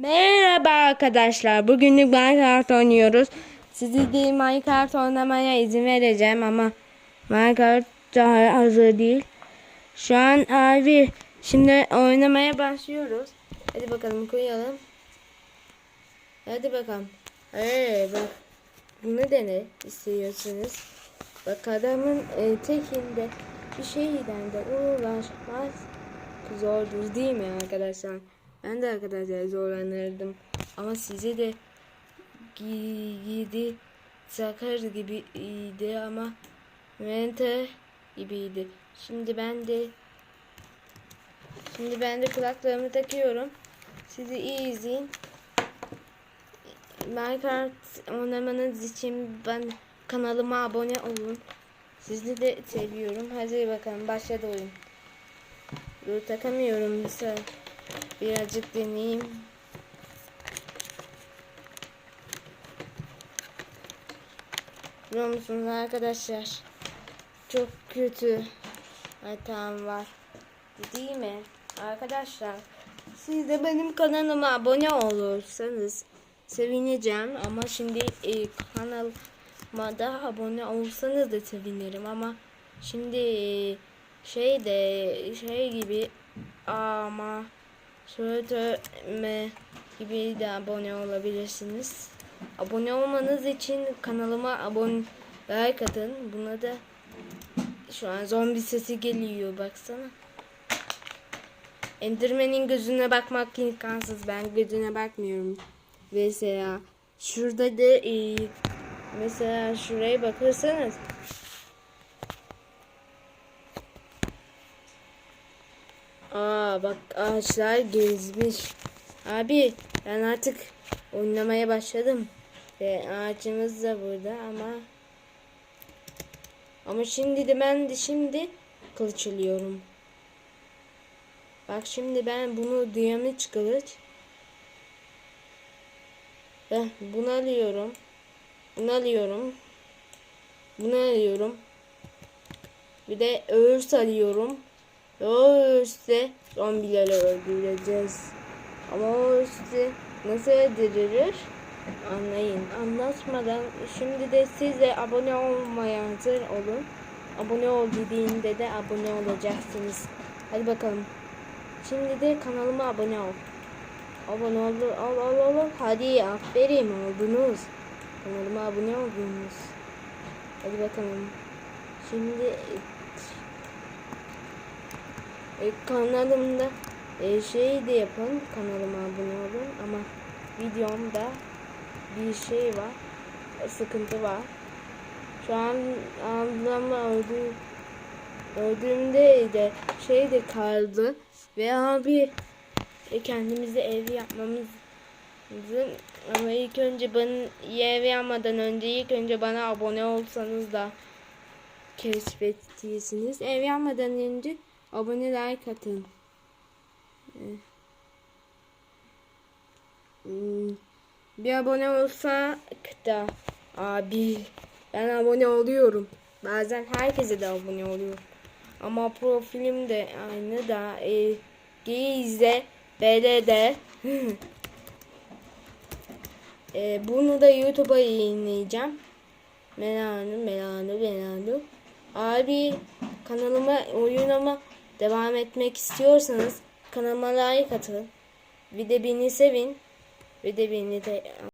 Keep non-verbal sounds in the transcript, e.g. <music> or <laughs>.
Merhaba arkadaşlar. Bugünlük Minecraft oynuyoruz. Sizi de Minecraft oynamaya izin vereceğim ama Minecraft daha hazır değil. Şu an abi şimdi oynamaya başlıyoruz. Hadi bakalım koyalım. Hadi bakalım. Ee, bak bunu dene istiyorsunuz. Bak adamın e, tekinde bir şeyden de uğraşmaz zordur değil mi arkadaşlar? Ben de arkadaşlar zorlanırdım. Ama size de gi- giydi sakar gibiydi ama mente gibiydi. Şimdi ben de şimdi ben de kulaklarımı takıyorum. Sizi iyi izleyin. Minecraft oynamanız için ben kanalıma abone olun. Sizi de seviyorum. Hadi bakalım başladı oyun. Dur takamıyorum bir. Birazcık deneyeyim. Biliyor musunuz arkadaşlar? Çok kötü hatam var. Değil mi? Arkadaşlar siz de benim kanalıma abone olursanız sevineceğim ama şimdi e, kanalıma da abone olsanız da sevinirim ama şimdi e, şey de şey gibi ama söyleme gibi de abone olabilirsiniz. Abone olmanız için kanalıma abone like atın. Buna da şu an zombi sesi geliyor baksana. Enderman'in gözüne bakmak imkansız. Ben gözüne bakmıyorum. Mesela şurada da e, mesela şuraya bakırsanız Aa bak ağaçlar gezmiş. Abi ben artık oynamaya başladım. Ve ağacımız da burada ama ama şimdi de ben de şimdi kılıç alıyorum. Bak şimdi ben bunu diyamıç kılıç. Heh, bunu alıyorum. Bunu alıyorum. Bunu alıyorum. Bir de öğürs alıyorum. Üstte zombileri öldüreceğiz. Ama o üstte nasıl öldürülür? Anlayın. Anlatmadan şimdi de siz de abone olmaya hazır olun. Abone ol dediğinde de abone olacaksınız. Hadi bakalım. Şimdi de kanalıma abone ol. Abone ol, ol, ol, ol. Hadi aferin oldunuz. Kanalıma abone oldunuz. Hadi bakalım. Şimdi e, kanalımda e, şey de yapın kanalıma abone olun ama videomda bir şey var e, sıkıntı var. Şu an ablamı öldü öldüğümde de şey de kaldı ve abi e, kendimize ev yapmamız ama ilk önce ben ev yapmadan önce ilk önce bana abone olsanız da keşfettiyseniz ev yapmadan önce Abone like atın. Hmm, Bir abone olsa da abi ben abone oluyorum. Bazen herkese de abone oluyorum. Ama profilim de aynı da e, Gizde BD'de <laughs> e, bunu da YouTube'a yayınlayacağım. Melanu, Melanu, Melanu. Abi kanalıma oyunuma devam etmek istiyorsanız kanalıma like atın. De beni sevin. De beni de